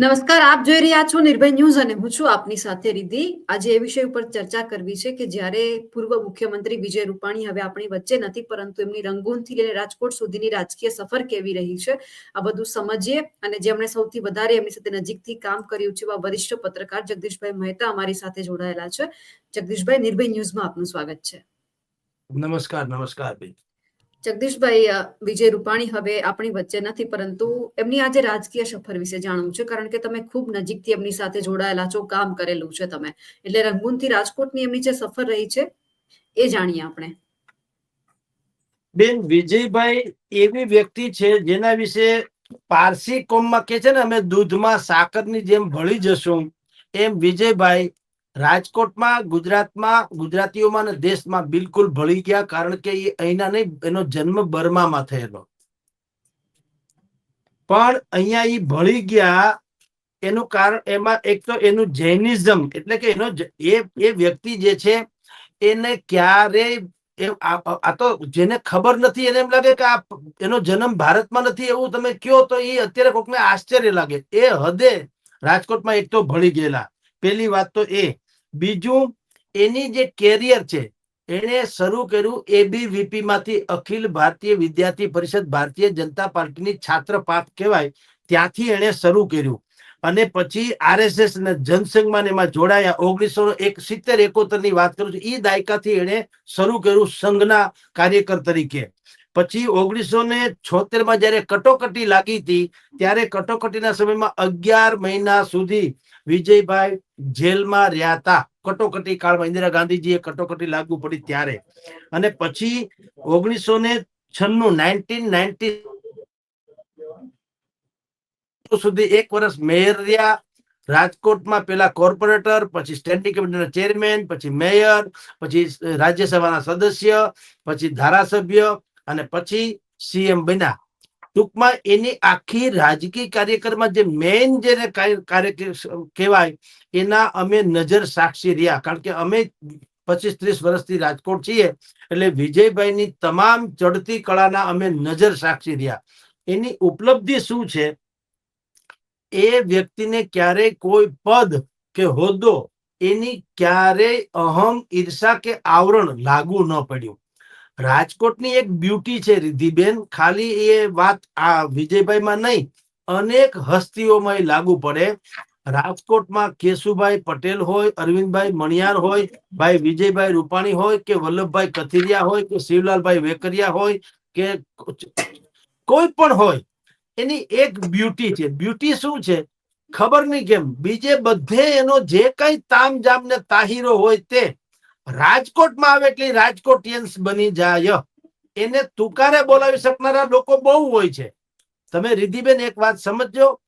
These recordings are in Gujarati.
નમસ્કાર, આપ જોઈ રહ્યા છો નિર્ભય ન્યૂઝ અને હું છું આપની સાથે રિદ્ધિ. આજે એ વિષય ઉપર ચર્ચા કરવી છે કે જ્યારે પૂર્વ મુખ્યમંત્રી વિજય રૂપાણી હવે આપણી વચ્ચે નથી, પરંતુ એમની રંગૂનથી લઈને રાજકોટ સુધીની રાજકીય સફર કેવી રહી છે, આ બધું સમજીએ. અને જેમણે સૌથી વધારે એમની સાથે નજીકથી કામ કર્યું છે, એવા વરિષ્ઠ પત્રકાર જગદીશભાઈ મહેતા અમારી સાથે જોડાયેલા છે. જગદીશભાઈ, નિર્ભય ન્યૂઝમાં આપનું સ્વાગત છે. નમસ્કાર નમસ્કાર બેન. જગદીશભાઈ વિજય રૂપાણી હવે આપણી વચ્ચે નથી, પરંતુ એમની આજે રાજકીય સફર વિશે જાણવું છે, કારણ કે તમે ખૂબ નજીકથી એમની સાથે જોડાયેલા છો, કામ કરેલું છે તમે. એટલે રંગૂનથી રાજકોટની એમની જે સફર રહી છે, એ જાણીએ આપણે. બેન, વિજયભાઈ એવી વ્યક્તિ છે જેના વિશે પારસી કોમમાં કે છે ને, અમે દૂધમાં સાકરની જેમ ભળી જશું. એમ વિજયભાઈ રાજકોટમાં, ગુજરાતમાં, ગુજરાતીઓમાં અને દેશમાં બિલકુલ ભળી ગયા કારણ કે એ અહીંના નહીં, એનો જન્મ બર્મામાં થયેલો. પણ અહીંયા એ ભળી ગયા એનું કારણ, એમાં એક તો એનું જૈનિઝમ, એટલે કે એનો એ એ વ્યક્તિ જે છે, એને ક્યારેય આ તો જેને ખબર નથી, એને એમ લાગે કે આ એનો જન્મ ભારતમાં નથી એવું તમે કયો તો એ અત્યારે કોકને આશ્ચર્ય લાગે. એ હદે રાજકોટમાં એક તો ભળી ગયેલા. પેલી વાત તો એ. બીજું, એની જે કેરિયર છે, એણે શરૂ કર્યું એબીવીપી માંથી અખિલ ભારતીય વિદ્યાર્થી પરિષદ, ભારતીય જનતા પાર્ટીની છાત્ર પાપ કહેવાય, ત્યાંથી એણે શરૂ કર્યું. અને પછી આરએસએસ ને જનસંઘમાં એમાં જોડાયા. ઓગણીસો એક, સિત્તેર એકોતેરની વાત કરું છું. એ દાયકાથી એણે શરૂ કર્યું સંઘના કાર્યકર તરીકે. પછી ઓગણીસો ને છોતેરમાં જયારે કટોકટી લાગી હતી, ત્યારે કટોકટીના સમયમાં અગિયાર મહિના સુધી વિજયભાઈ જેલમાં રહ્યા હતા. કટોકટી કાળમાં ઇન્દિરા ગાંધીજીએ કટોકટી લાગુ પડી ત્યારે. અને પછી ઓગણીસો ને છન્નું, નાઇન્ટીન નાઇન્ટી સુધી એક વર્ષ મેયર રહ્યા રાજકોટમાં પેલા કોર્પોરેટર, પછી સ્ટેન્ડિંગ કમિટીના ચેરમેન, પછી મેયર, પછી રાજ્યસભાના સદસ્ય, પછી ધારાસભ્ય અને પછી સીએમ બન્યા. ટૂંકમાં એની આખી રાજકીય કાર્યક્રમમાં જે મેઇન જેને કાર્ય કહેવાય, એના અમે નજર સાક્ષી રહ્યા. કારણ કે અમે પચીસ ત્રીસ વર્ષથી રાજકોટ છીએ, એટલે વિજયભાઈની તમામ ચડતી કળાના અમે નજર સાક્ષી રહ્યા. એની ઉપલબ્ધિ શું છે? એ વ્યક્તિને ક્યારેય કોઈ પદ કે હોદ્દો એની ક્યારેય અહમ, ઈર્ષા કે આવરણ લાગુ ન પડ્યું. રાજકોટની એક બ્યુટી છે રિદ્ધિબેન. ખાલી એ વાત આ વિજયભાઈમાં નહીં, અનેક હસ્તીઓમાં લાગુ પડે. રાજકોટમાં કેશુભાઈ પટેલ હોય, અરવિંદભાઈ મણિયાર હોય, ભાઈ વિજયભાઈ રૂપાણી હોય, કે વલ્લભભાઈ કથિરિયા હોય, કે શિવલાલભાઈ વેકરિયા હોય, કે કોઈ પણ હોય, એની એક બ્યુટી છે. બ્યુટી શું છે? ખબર નહીં કેમ, બીજે બધે એનો જે કઈ તામજામ ને તાહીરો હોય તે રાજકોટમાં આવે એટલે રાજકોટિયન્સ બની જાય. એને તુકારે બોલાવી શકનારા લોકો બહુ હોય છે. તમે રિધિબેન એક વાત સમજજો.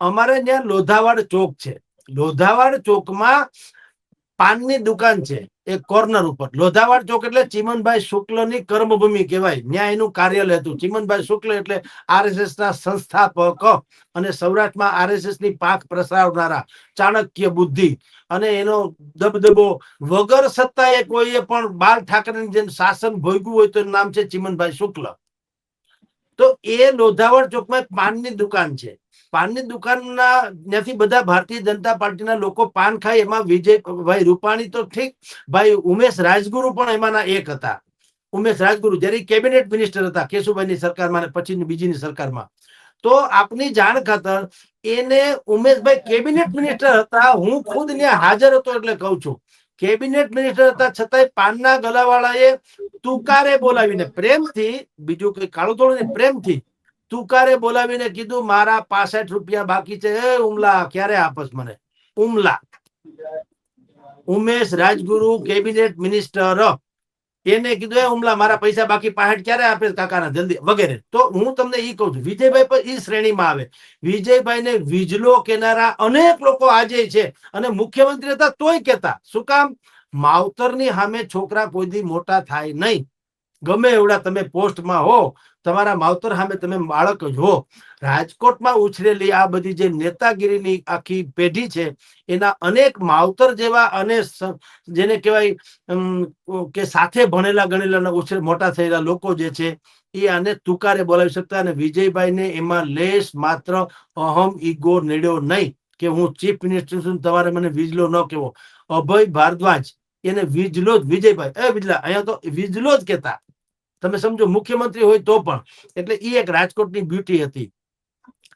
અમારે ત્યાં લોધાવાડ ચોક છે. લોધાવાડ ચોકમાં પાનની દુકાન છે. એક કોર્નર ઉપર. લોધાવાડ ચોક એટલે ચિમનભાઈ શુક્લની કર્મભૂમિ કહેવાય. એનું કાર્યાલય હતું. ચિમનભાઈ શુક્લ એટલે આરએસએસ ના સંસ્થાપક અને સૌરાષ્ટ્રમાં આરએસએસની પાક પ્રસારનારા. ચાણક્ય બુદ્ધિ. અને એનો દબદબો વગર સત્તાએ કોઈએ પણ બાલ ઠાકરેની જેમ શાસન ભોગ્યું હોય તો નામ છે ચિમનભાઈ શુક્લ. તો એ લોધાવાડ ચોકમાં પાનની દુકાન છે. પાનની દુકાનના ત્યાંથી બધા ભારતીય જનતા પાર્ટીના લોકો પાન ખાય. એમાં વિજયભાઈ રૂપાણી તો ઠીક. ભાઈ ઉમેશ રાજગુરુ પણ એમાંના એક હતા. ઉમેશ રાજગુરુ, જયારે કેબિનેટ મિનિસ્ટર હતા, કેશુભાઈની સરકારમાં અને બીજીની સરકારમાં. તો આપની જાણ ખાતર એને ઉમેશભાઈ કેબિનેટ મિનિસ્ટર હતા. હું ખુદ ત્યાં હાજર હતો એટલે કહું છું. કેબિનેટ મિનિસ્ટર હતા, છતાંય પાનના ગલાવાળાએ તુકારે બોલાવીને પ્રેમથી, બીજું કઈ કાળું થોડું નહીં, પ્રેમથી તુકારે બોલાવીને કીધું, મારા પાસઠ રૂપિયા બાકી છે. એ ઉમલા, ક્યારે આપસ મને? Umalla. Umesh Rajguru, cabinet minister. એને કીધું, એ ઉમલા, મારા પૈસા બાકી પાસઠ ક્યારે આપે કાકાના જલ્દી? વગેરે. તો હું તમને ઈ કહું છું, વિજયભાઈ પણ ઈ શ્રેણીમાં આવે. વિજયભાઈ ને વીજલો કેનારા અનેક લોકો આજે છે અને મુખ્યમંત્રી હતા તોય કેતા શું કામ? માવતરની સામે છોકરા કોઈ દી મોટા થાય નહીં. ગમે એવડા તમે પોસ્ટમાં હો, તમારા માવતર સામે તમે બાળક હો. રાજકોટમાં ઉછરેલી આ બધી જે નેતાગીરીની આખી પેઢી છે, એના અનેક માવતર જેવા અને જેને કહેવાય કે સાથે ભણેલા, ગણેલા ઉછરે, મોટા થયેલા લોકો જે છે, એ આને તુકારે બોલાવી શકતા અને વિજયભાઈને એમાં લેશ માત્ર અહમ ઈગો નડ્યો નહીં કે હું ચીફ મિનિસ્ટર છું તમારે મને વિજલો ન કહેવો અભય ભારદ્વાજ એને વિજલો જ, વિજયભાઈ, એ વિજલા, અહીંયા તો વીજલો જ કહેતા. તમે સમજો, મુખ્યમંત્રી હોય તો પણ. એટલે એ એક રાજકોટની બ્યુટી હતી.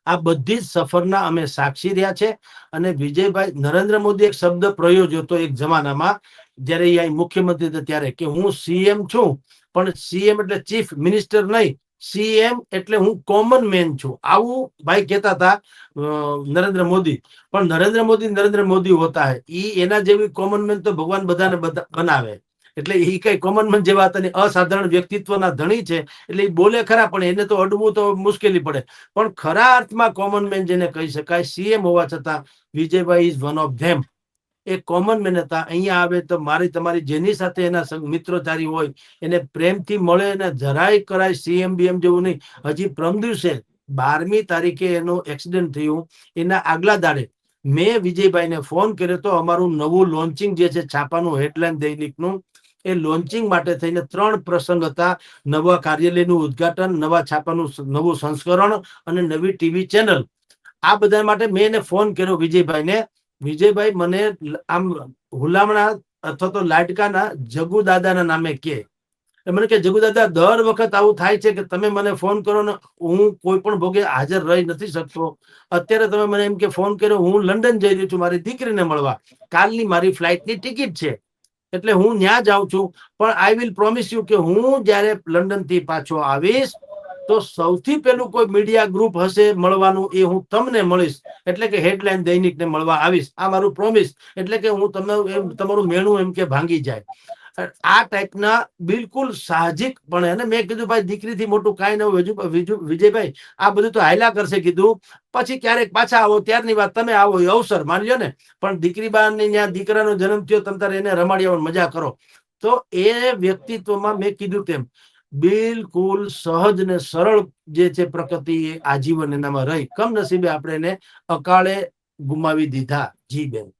આ બધી જ સફરના અમે સાક્ષી રહ્યા છે અને વિજયભાઈ, નરેન્દ્ર મોદી એક શબ્દ પ્રયોજ્યો હતો એક જમાનામાં, જ્યારે અહીં મુખ્યમંત્રી હતા ત્યારે, કે હું સીએમ છું, પણ સીએમ એટલે ચીફ મિનિસ્ટર નહીં. સીએમ એટલે હું કોમન મેન છું. આવું ભાઈ કહેતા હતા નરેન્દ્ર મોદી. પણ નરેન્દ્ર મોદી નરેન્દ્ર મોદી હોતા હે. એના જેવી કોમન મેન તો ભગવાન બધાને બનાવે. એટલે એ કઈ કોમન મેન જેવા હતા અસાધારણ વ્યક્તિત્વના ધણી છે, એટલે એ બોલે ખરા, પણ એને તો અડવું તો મુશ્કેલી પડે. પણ ખરા અર્થમાં કોમન મેન જેને કહી શકાય સીએમ હોવા છતાં Vijaybhai is one of them a common man હતા, અહીંયા આવે તો મારી તમારી જેની સાથે એના મિત્રચારી હોય, એને પ્રેમથી મળે અને જરાય કરાય સીએમ બીએમ જેવું નહીં. હજી પ્રમ દિવસે બારમી તારીખે એનું એક્સિડન્ટ થયું, એના આગલા દાડે મેં વિજયભાઈને ફોન કર્યો તો અમારું નવું લોન્ચિંગ જે છે, છાપાનું હેડલાઇન દૈનિકનું એ લોન્ચિંગ માટે થઈને ત્રણ પ્રસંગ હતા. નવા કાર્યાલયનું ઉદ્ઘાટન, નવા છાપાનું નવું સંસ્કરણ અને નવી ટીવી ચેનલ. આ બધા માટે મેં એને ફોન કર્યો વિજયભાઈને. વિજયભાઈ મને આમ હુલામણા અથવા તો લાડકાના જગુ દાદાના નામે કે મને કે જગુ દાદા દર વખત આવું થાય છે કે તમે મને ફોન કરો ને હું કોઈ પણ ભોગે હાજર રહી નથી શકતો. અત્યારે તમે મને એમ કે ફોન કર્યો, હું લંડન જઈ રહ્યો છું મારી દીકરીને મળવા. કાલની મારી ફ્લાઇટની ટિકિટ છે. એટલે હું ત્યાં જાઉં છું. પણ આઈ વિલ પ્રોમિસ યુ કે હું જ્યારે લંડનથી પાછો આવીશ, તો સૌથી પહેલું કોઈ મીડિયા ગ્રુપ હશે મળવાનું એ હું તમને મળીશ. એટલે કે હેડલાઇન દૈનિક ને મળવા આવીશ. આ મારું પ્રોમિસ એટલે કે હું તમને તમારું મેણું એમ કે ભાંગી જાય. આ ટાઈપના બિલકુલ સાહજિક પણ અને મેં કીધું, ભાઈ, દીકરીથી મોટું કાંઈ નવું વિજયભાઈ, આ બધું તો હાયલા કરશે, કીધું. પછી ક્યારેક પાછા આવો, ત્યારની વાત, તમે આવો, એ અવસર માની લો ને, પણ દીકરી બાની ત્યાં દીકરાનો જન્મ થયો, તમ તારે એને રમાડી મજા કરો. તો એ વ્યક્તિત્વમાં મેં કીધું તેમ, બિલકુલ સહજ ને સરળ જે છે પ્રકૃતિ આજીવન એનામાં રહી. કમનસીબે આપણે એને અકાળે ગુમાવી દીધા, જી બેન.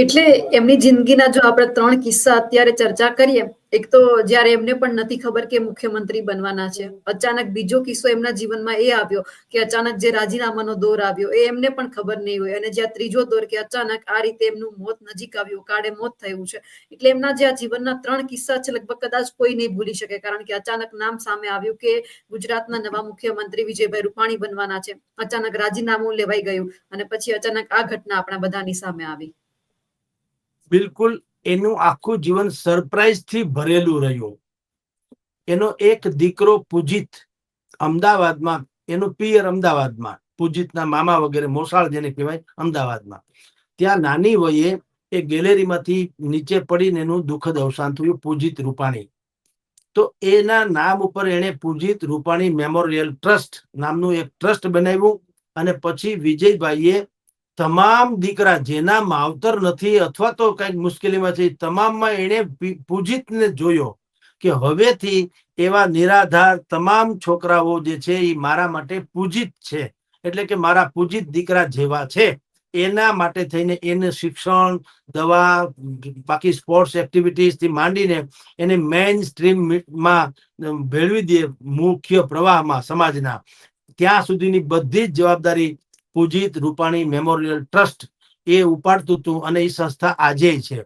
એટલે એમની જિંદગીના જો આપણે ત્રણ કિસ્સા અત્યારે ચર્ચા કરીએ, એક તો જ્યારે એમને પણ નથી ખબર કે મુખ્યમંત્રી બનવાના છે. અચાનક બીજો કિસ્સો એમના જીવનમાં એ આવ્યો કે અચાનક જે રાજીનામાનો દોર આવ્યો એ એમને પણ ખબર નહીં હોય. અને જ્યાં ત્રીજો દોર કે અચાનક આ રીતે એમનું મોત નજીક આવ્યું કાળે મોત થયું છે. એટલે એમના જે આ જીવનના ત્રણ કિસ્સા છે લગભગ કદાચ કોઈ નહીં ભૂલી શકે, કારણ કે અચાનક નામ સામે આવ્યું કે ગુજરાતના નવા મુખ્યમંત્રી વિજયભાઈ રૂપાણી બનવાના છે. અચાનક રાજીનામું લેવાઈ ગયું અને પછી અચાનક આ ઘટના આપણા બધાની સામે આવી. બિલકુલ એનું આખું જીવન સરપ્રાઈઝથી ભરેલું રહ્યું. એનો એક દીકરો પૂજિત અમદાવાદમાં, એનું પિયર અમદાવાદમાં, પૂજિતના મામા વગેરે, મોસાળ જેને કહેવાય, અમદાવાદમાં. ત્યાં નાની વયે એ ગેલેરીમાંથી નીચે પડીને એનું દુઃખદ અવસાન થયું, પૂજિત રૂપાણી. તો એના નામ ઉપર એણે પૂજિત રૂપાણી મેમોરિયલ ટ્રસ્ટ નામનું એક ટ્રસ્ટ બનાવ્યું અને પછી વિજયભાઈએ તમામ દીકરા જેના માવતર નથી અથવા તો કંઈક મુશ્કેલીમાં છે તમામમાં પી- પૂજિતને જોયો કે હવેથી એવા નિરાધાર તમામ છોકરાઓ જે છે, એ મારા માટે પૂજિત છે. એટલે કે મારા પૂજિત દીકરા જેવા છે. એના માટે થઈને એને શિક્ષણ, દવા, બાકી સ્પોર્ટ્સ એક્ટિવિટીઝથી માંડીને એને મેઇન સ્ટ્રીમમાં ભેળવી દે મુખ્ય પ્રવાહમાં, સમાજના. ત્યાં સુધીની બધી જ જવાબદારી પૂજિત રૂપાણી મેમોરિયલ ટ્રસ્ટ એ ઉપાડતું હતું અને એ સંસ્થા આજે છે.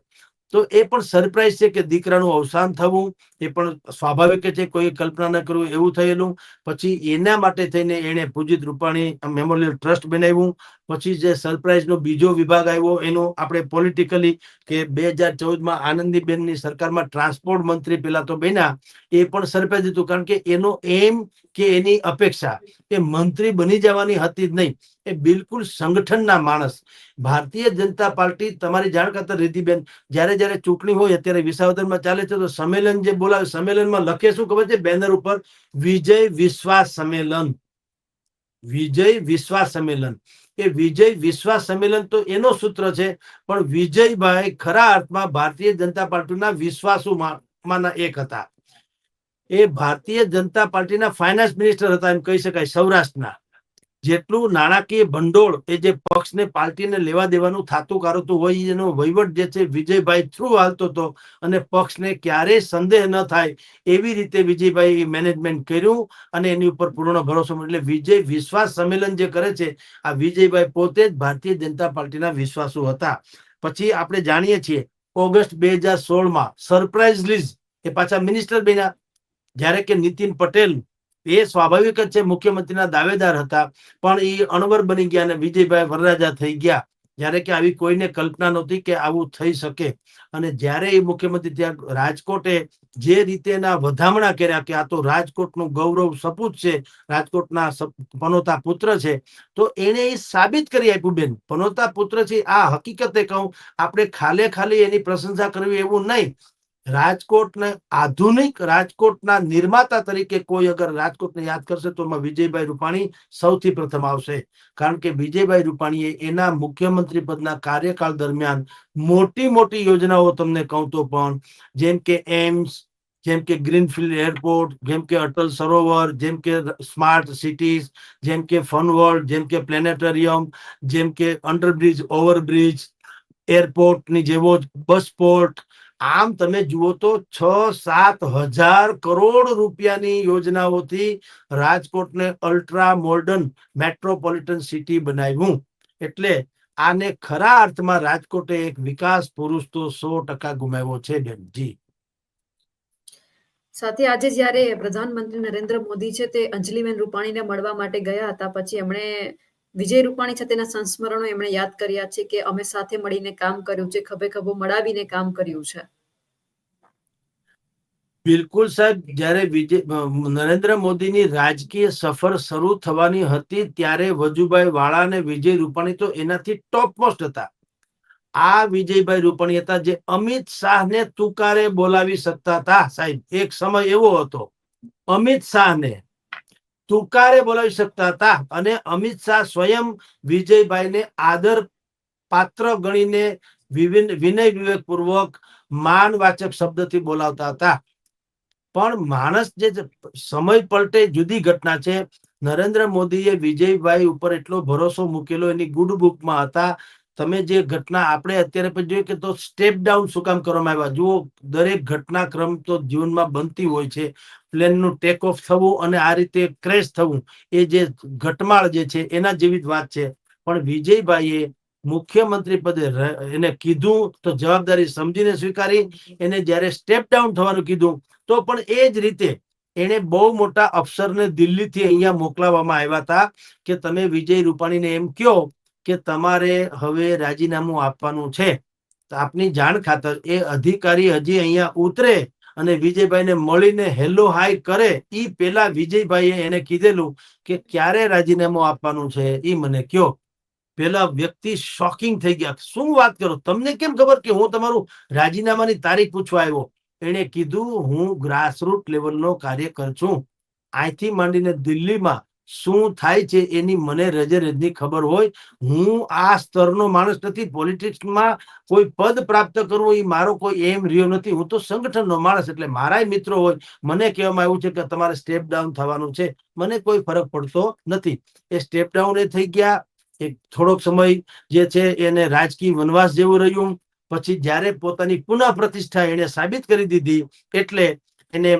તો એ પણ સરપ્રાઈઝ છે કે દીકરાનું અવસાન થવું એ પણ સ્વાભાવિક છે, કોઈ કલ્પના ન કરવું, એવું થયેલું. પછી એના માટે થઈને એણે પૂજિત રૂપાણી મેમોરિયલ ટ્રસ્ટ બનાવ્યું. પછી જે સરપ્રાઇઝનો બીજો વિભાગ આવ્યો, એનો આપણે પોલિટિકલી કે બે હજાર ચૌદમાં આનંદીબેનની સરકારમાં ટ્રાન્સપોર્ટ મંત્રી પેલા તો બન્યા, એ પણ સરપ્રાઇઝ હતું. કારણ કે એનો એમ કે એની અપેક્ષા એ મંત્રી બની જવાની હતી જ નહીં. એ બિલકુલ સંગઠનના માણસ. ભારતીય જનતા પાર્ટી, તમારી જાણ કરતા રીતિબેન જ્યારે જ્યારે ચૂંટણી હોય અત્યારે વિસાવદરમાં ચાલે છે, તો સંમેલન જે બોલાવે, સંમેલનમાં લખે શું ખબર છે? બેનર ઉપર, વિજય વિશ્વાસ સંમેલન. વિજય વિશ્વાસ સંમેલન. એ વિજય વિશ્વાસ સંમેલન તો એનો સૂત્ર છે, પણ વિજયભાઈ ખરા અર્થમાં ભારતીય જનતા પાર્ટીના વિશ્વાસુ માંના એક હતા. એ ભારતીય જનતા પાર્ટીના ફાઇનાન્સ મિનિસ્ટર હતા એમ કહી શકાય સૌરાષ્ટ્રના. જેટલું નાણાકીય ભંડોળ એ જે પક્ષને પાર્ટીને લેવા દેવાનું થાતું કારતું હોય એનો વહીવટ જે છે વિજયભાઈ થ્રુ હાલતો હતો અને પક્ષને ક્યારેય સંદેહ ન થાય એવી રીતે વિજયભાઈ મેનેજમેન્ટ કર્યું અને એની ઉપર પૂર્ણ ભરોસો. એટલે વિજય વિશ્વાસ સંમેલન જે કરે છે, આ વિજયભાઈ પોતે જ ભારતીય જનતા પાર્ટીના વિશ્વાસુ હતા પછી આપણે જાણીએ છીએ, ઓગસ્ટ બે હજાર સોળમાં સરપ્રાઇઝ લીઝ એ પાછા મિનિસ્ટર બન્યા જ્યારે કે નીતિન પટેલ એ સ્વાભાવિક જ છે, મુખ્યમંત્રીના દાવેદાર હતા. પણ એ અણવર બની ગયા અને વિજયભાઈ વરરાજા થઈ ગયા. જ્યારે કે આવી કોઈને કલ્પના નહોતી કે આવું થઈ શકે. અને જ્યારે એ મુખ્યમંત્રી ત્યાં રાજકોટે જે રીતેના વધામણા કર્યા કે આ તો રાજકોટનું ગૌરવ સપૂત છે, રાજકોટના પનોતા પુત્ર છે, તો એને એ સાબિત કરી આપ્યું બેન. પનોતા પુત્ર છે, આ હકીકતે કહું, આપણે ખાલે ખાલી એની પ્રશંસા કરવી એવું નહીં. રાજકોટને આધુનિક રાજકોટના નિર્માતા તરીકે કોઈ અગર રાજકોટને યાદ કરશે તો એમાં વિજયભાઈ રૂપાણી સૌથી પ્રથમ આવશે. કારણ કે વિજયભાઈ રૂપાણીએ એના મુખ્યમંત્રી પદના કાર્યકાળ દરમિયાન મોટી મોટી યોજનાઓ તમને કહું તો પણ જેમ કે એમ્સ, જેમ કે ગ્રીનફિલ્ડ એરપોર્ટ, જેમ કે અટલ સરોવર, જેમ કે સ્માર્ટ સિટીઝ, જેમ કે ફન વર્લ્ડ, જેમ કે પ્લેનેટોરિયમ, જેમ કે અંડરબ્રિજ, ઓવરબ્રિજ, એરપોર્ટની જેવો જ બસ પોર્ટ આમ તમે જુઓ તો છ સાત હજાર કરોડ રૂપિયાની યોજનાઓથી રાજકોટને અલ્ટ્રા મોર્ડન મેટ્રોપોલિટન સિટી બનાવ્યું. એટલે આને ખરા અર્થમાં રાજકોટે એક વિકાસ પુરુષ તો સો ટકા ગુમાવ્યો છે, બેનજી. સાથે આજે જ્યારે પ્રધાનમંત્રી નરેન્દ્ર મોદી છે તે અંજલિબેન રૂપાણીને મળવા માટે ગયા હતા, પછી એમણે વિજય રૂપાણી છે તેના સંસ્મરણો એમણે યાદ કર્યા છે કે અમે સાથે મળીને કામ કર્યું છે ખભે ખભો મળાવીને કામ કર્યું છે. બિલકુલ સાહેબ, જ્યારે વિજય નરેન્દ્ર મોદીની રાજકીય સફર શરૂ થવાની હતી, ત્યારે વજુભાઈ વાળા અને વિજય રૂપાણી તો એનાથી ટોપ મોસ્ટ હતા. આ વિજયભાઈ રૂપાણી હતા જે અમિત શાહને તુકારે બોલાવી શકતા હતા સાહેબ. એક સમય એવો હતો. અમિત શાહને તુકારે બોલાવી શકતા હતા અને અમિત શાહ સ્વયં વિજયભાઈને આદર પાત્ર ગણીને વિનય વિવેક પૂર્વક માનવાચક શબ્દથી બોલાવતા હતા. પણ માણસ જે સમય પલટે જુદી ઘટના છે. નરેન્દ્ર મોદીએ વિજયભાઈ ઉપર એટલો ભરોસો મૂકેલો એની ગુડ બુકમાં હતા તમે જે ઘટના આપણે અત્યારે પણ જોઈએ કે તો સ્ટેપ ડાઉન શું કામ કરવામાં આવ્યા? જુઓ, દરેક ઘટનાક્રમ તો જીવનમાં બનતી હોય છે. પ્લેનનું ટેક ઓફ થવું અને આ રીતે ક્રેશ થવું, એ જે ઘટમાળ જે છે, એના જેવી જ વાત છે. પણ વિજયભાઈએ મુખ્યમંત્રી પદે એને કીધું તો જવાબદારી સમજીને સ્વીકારી, એને જ્યારે સ્ટેપ ડાઉન થવાનું કીધું, તો પણ એ જ રીતે એને બહુ મોટા અફસરને દિલ્હીથી અહીંયા મોકલાવવામાં આવ્યા હતા કે તમે વિજય રૂપાણીને એમ કહો કે તમારે હવે રાજીનામું આપવાનું છે. આપની જાણ ખાતર એ અધિકારી હજી અહીંયા ઉતરે અને વિજયભાઈને મળીને હેલો હાય કરે, ઈ પેલા વિજયભાઈએ એને કીધેલું કે ક્યારે રાજીનામું આપવાનું છે ઈ મને કયો. પેલા વ્યક્તિ શોકિંગ થઈ ગયા. શું વાત કરો? તમને કેમ ખબર કે હું તમારું રાજીનામાની તારીખ પૂછવા આવ્યો? એણે કીધું, હું ગ્રાસરૂટ લેવલનો કાર્યકર છું. અહીંથી માંડીને દિલ્હીમાં શું થાય છે એની મને રજે રજની ખબર હોય? હું આ સ્તરનો માણસ નથી. પોલિટિક્સમાં કોઈ પદ પ્રાપ્ત કરવું એ મારો કોઈ એમ રહ્યો નથી. હું તો સંગઠનનો માણસ એટલે મારા મિત્રો હોય. મને કહેવામાં આવ્યું છે કે તમારે સ્ટેપ ડાઉન થવાનું છે. મને કોઈ ફરક પડતો નથી. એ સ્ટેપ ડાઉન એ થઈ ગયા. એક થોડોક સમય જે છે એને રાજકીય વનવાસ જેવું રહ્યું. પછી જ્યારે પોતાની પુનઃ પ્રતિષ્ઠા એને સાબિત કરી દીધી એટલે એને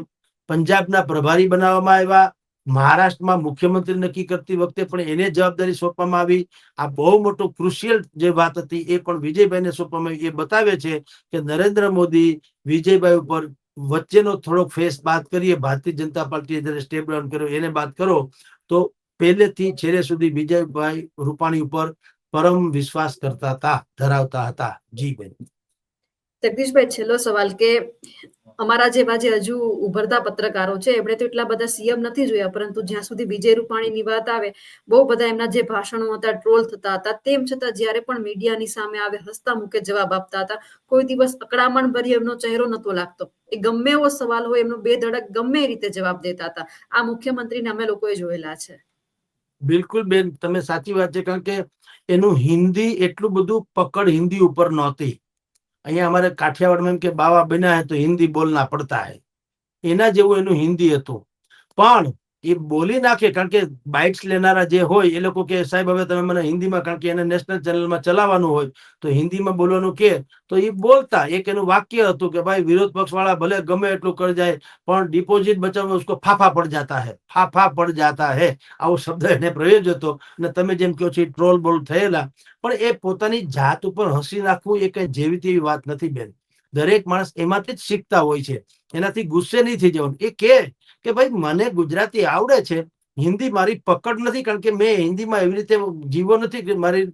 પંજાબના પ્રભારી બનાવવામાં આવ્યા. મહારાષ્ટ્રમાં મુખ્યમંત્રી નક્કી કરતી વખતે પણ એને જવાબદારી સોંપવામાં આવી. આ બહુ મોટો ક્રુશિયલ જે વાત હતી એ પણ વિજયભાઈને સોંપવામાં આવી. એ બતાવે છે કે નરેન્દ્ર મોદી વિજયભાઈ ઉપર વચ્ચેનો થોડોક ફેસ બાદ કરીએ, ભારતીય જનતા પાર્ટીએ જ્યારે સ્ટેપ ડાઉન કર્યો, એને બાદ કરો, તો પહેલેથી છેલ્લે સુધી વિજયભાઈ રૂપાણી ઉપર પરમ વિશ્વાસ કરતા હતા, ધરાવતા હતા. જી બેન. જગદીશભાઈ, છેલ્લો સવાલ કે અમારા જેવા જે હજુ ઉભરતા પત્રકારો છે, એમણે તો એટલા બધા સીએમ નથી જોયા, પરંતુ જ્યાં સુધી વિજય રૂપાણીની વાત આવે, બહુ બધા એમના જે ભાષણો હતા, ટ્રોલ થતા હતા, તેમ છતાં જ્યારે પણ મીડિયાની સામે આવે, હસતા મૂકે જવાબ આપતા હતા, કોઈ દિવસ અકળામણ ભરી એમનો ચહેરો નતો લાગતો. એ ગમે એવો સવાલ હોય, એમનો બે ધડક ગમે એ રીતે જવાબ દેતા હતા. આ મુખ્યમંત્રીને અમે લોકોએ જોયેલા છે. બિલકુલ બેન, તમે સાચી વાત છે, કારણ કે એનું હિન્દી એટલું બધું પકડ હિન્દી ઉપર નહોતી. અહીંયા અમારે કાઠિયાવાડમાં એમ કે બાવા બન્યા હે તો હિન્દી બોલના પડતા હે. એના જેવું એનું હિન્દી હતું. પણ એ બોલી નાખે, કારણ કે બાઇટ્સ લેનારા જે હોય, એ લોકો કે, સાહેબ, હવે તમે મને હિન્દીમાં, કારણ કે એને નેશનલ ચેનલમાં ચલાવવાનું હોય, તો હિન્દીમાં બોલવાનું કે. તો એ બોલતા, એક એનું વાક્ય હતું કે, ભાઈ, વિરોધ પક્ષ વાળા ભલે ગમે એટલું કરી જાય, પણ ડિપોઝિટ બચાવવા ઉસકો ફાફા પડ જતા હે, ફાફા પડ જાતા હે. આવો શબ્દ એને પ્રયોજ હતો. અને તમે જેમ કહો છો એ ટ્રોલ બોલ થયેલા. પણ એ પોતાની જાત ઉપર હસી નાખવું એ કઈ જેવી તેવી વાત નથી, બેન. દરેક માણસ એમાંથી જ શીખતા હોય છે. એનાથી ગુસ્સે નહીં થઈ જવાનું. એ કે કે ભાઈ મને ગુજરાતી આવડે છે. હિન્દી મારી પકડ નથી કારણ કે મેં હિન્દીમાં એવી રીતે જીવો નથી મારી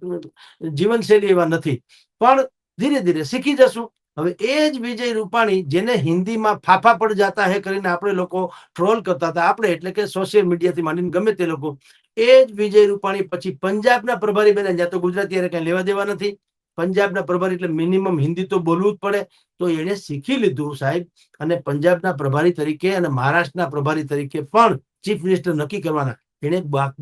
જીવનશૈલી એવા નથી. પણ ધીરે ધીરે શીખી જશું. હવે એ જ વિજય રૂપાણી જેને હિન્દીમાં ફાફા પડ જાતા હે કરીને આપણે લોકો ટ્રોલ કરતા હતા. આપણે એટલે કે સોશિયલ મીડિયાથી માંડીને ગમે તે લોકો. એ જ વિજય રૂપાણી પછી પંજાબના પ્રભારી બન્યા. જ્યાં તો ગુજરાતી અરે કઈ લેવા દેવા નથી. પંજાબના પ્રભારી એટલે મિનિમમ હિન્દી તો બોલવું જ પડે. તો એણે શીખી લીધું સાહેબ. અને પંજાબના પ્રભારી તરીકે અને મહારાષ્ટ્રના પ્રભારી તરીકે પણ ચીફ મિનિસ્ટર નક્કી કરવાના. એણે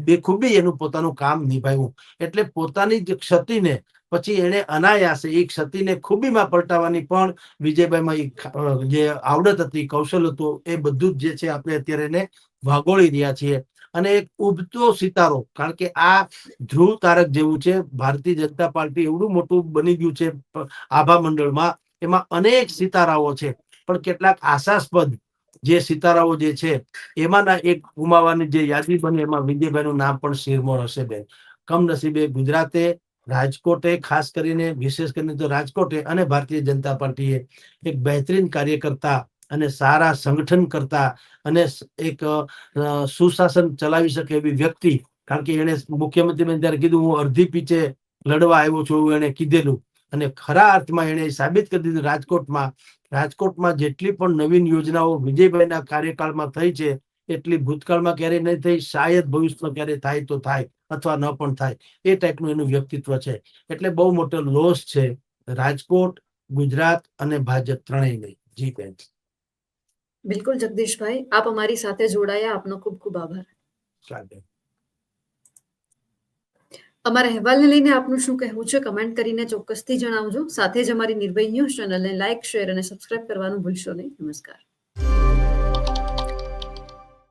બેખુબી એનું પોતાનું કામ નિભાવ્યું. એટલે પોતાની જે ક્ષતિને પછી એણે અનાયાસે એ ક્ષતિને ખૂબીમાં પલટાવવાની પણ વિજયભાઈમાં જે આવડત હતી, કૌશલ હતું, એ બધું જ જે છે આપણે અત્યારે એને વાગોળી રહ્યા છીએ. અને એક ઉભતો સિતારો, કારણ કે આ ધ્રુવ તારક જેવું છે, ભારતીય જનતા પાર્ટી એવડું મોટું બની ગયું છે આભા મંડળમાં, એમાં અનેક સિતારાઓ છે. પણ કેટલાક આશાસ્પદ જે સિતારાઓ જે છે, એમાંના એક ગુમાવાની જે યાદી બની, એમાં વિજયભાઈનું નામ પણ શિરમોર હશે બેન. કમનસીબે ગુજરાતે રાજકોટે, ખાસ કરીને, વિશેષ કરીને તો રાજકોટે અને ભારતીય જનતા પાર્ટીએ એક બહેતરીન કાર્યકર્તા અને સારા સંગઠન કરતા અને એક સુશાસન ચલાવી શકે એવી વ્યક્તિ, કારણ કે એને મુખ્યમંત્રી ત્યારે કીધું, હું અડધી પીચે લડવા આવ્યો છું, એવું એને કીધેલું. અને ખરા અર્થમાં એને સાબિત કરી દીધું રાજકોટમાં. રાજકોટમાં જેટલી પણ નવીન યોજનાઓ વિજયભાઈના કાર્યકાળમાં થઈ છે, એટલી ભૂતકાળમાં ક્યારેય નહીં થઈ, શાયદ ભવિષ્યમાં ક્યારેય થાય તો થાય, અથવા ન પણ થાય. એ ટાઈપનું એનું વ્યક્તિત્વ છે. એટલે બહુ મોટો લોસ છે રાજકોટ, ગુજરાત અને ભાજપ ત્રણેય નહીં જી બેન. બિલકુલ જગદીશભાઈ આપ અમારી સાથે જોડાયા. આપનો ખૂબ ખૂબ આભાર. અમારા અહેવાલને લઈને આપનું શું કહેવું છે કમેન્ટ કરીને ચોક્કસથી જણાવજો. સાથે જ અમારી નિર્ભય ન્યૂઝ ચેનલને લાઇક શેર અને સબસ્ક્રાઇબ કરવાનું ભૂલશો નહીં. નમસ્કાર.